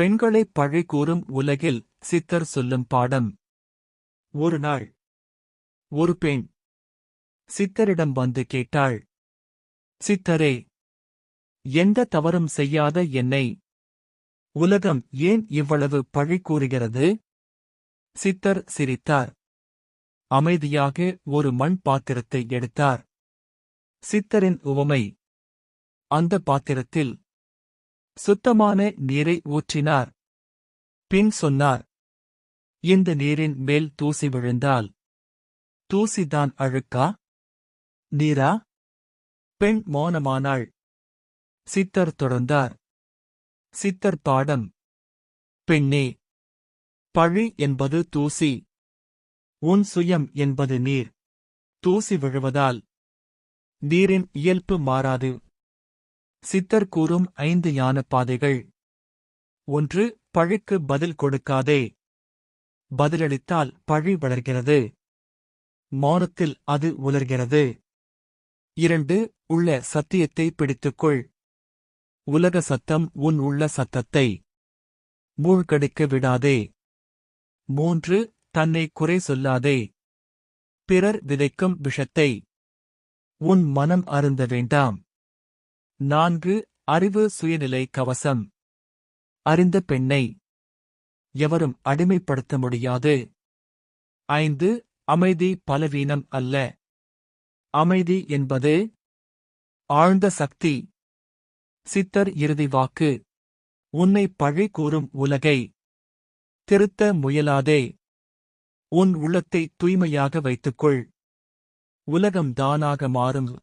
பெண்களை பழி கூறும் உலகில் சித்தர் சொல்லும் பாடம். ஒரு நாள். ஒரு பெண். சித்தரிடம் வந்து கேட்டாள். சித்தரே எந்த தவறும் செய்யாத என்னை. உலகம் ஏன் இவ்வளவு பழி கூறுகிறது? சித்தர் சிரித்தார். அமைதியாக ஒரு மண் பாத்திரத்தை எடுத்தார். சித்தரின் உவமை. அந்த பாத்திரத்தில் சுத்தமான நீரை ஊற்றினார். பின் சொன்னார் இந்த நீரின் மேல் தூசி விழுந்தால் தூசிதான் அழுக்கா? நீரா? பெண் மௌனமானாள். சித்தர் தொடர்ந்தார் சித்தர் பாடம் பெண்ணே பழி என்பது தூசி உன் சுயம் என்பது நீர். தூசி விழுவதால் நீரின் இயல்பு மாறாது. சித்தர் கூறும் ஐந்து யான பாதைகள் ஒன்று பழிக்கு பதில் கொடுக்காதே. பதிலளித்தால் பழி வளர்கிறது. மௌனத்தில் அது உலர்கிறது. இரண்டு உள்ள சத்தியத்தை பிடித்துக்கொள். உலக சத்தம் உன் உள்ள சத்தத்தை. மூழ்கடிக்க விடாதே. மூன்று தன்னை குறை சொல்லாதே. பிறர் விதைக்கும் விஷத்தை. உன் மனம் அருந்த வேண்டாம். நான்கு அறிவு சுயநிலை கவசம். அறிந்த பெண்ணை எவரும் அடிமைப்படுத்த முடியாது. ஐந்து அமைதி பலவீனம் அல்ல. அமைதி என்பது ஆழ்ந்த சக்தி. சித்தர் இறுதி வாக்கு. உன்னை பழி கூறும் உலகை. திருத்த முயலாதே. உன் உள்ளத்தை தூய்மையாக வைத்துக்கொள். உலகம் தானாக மாறும்.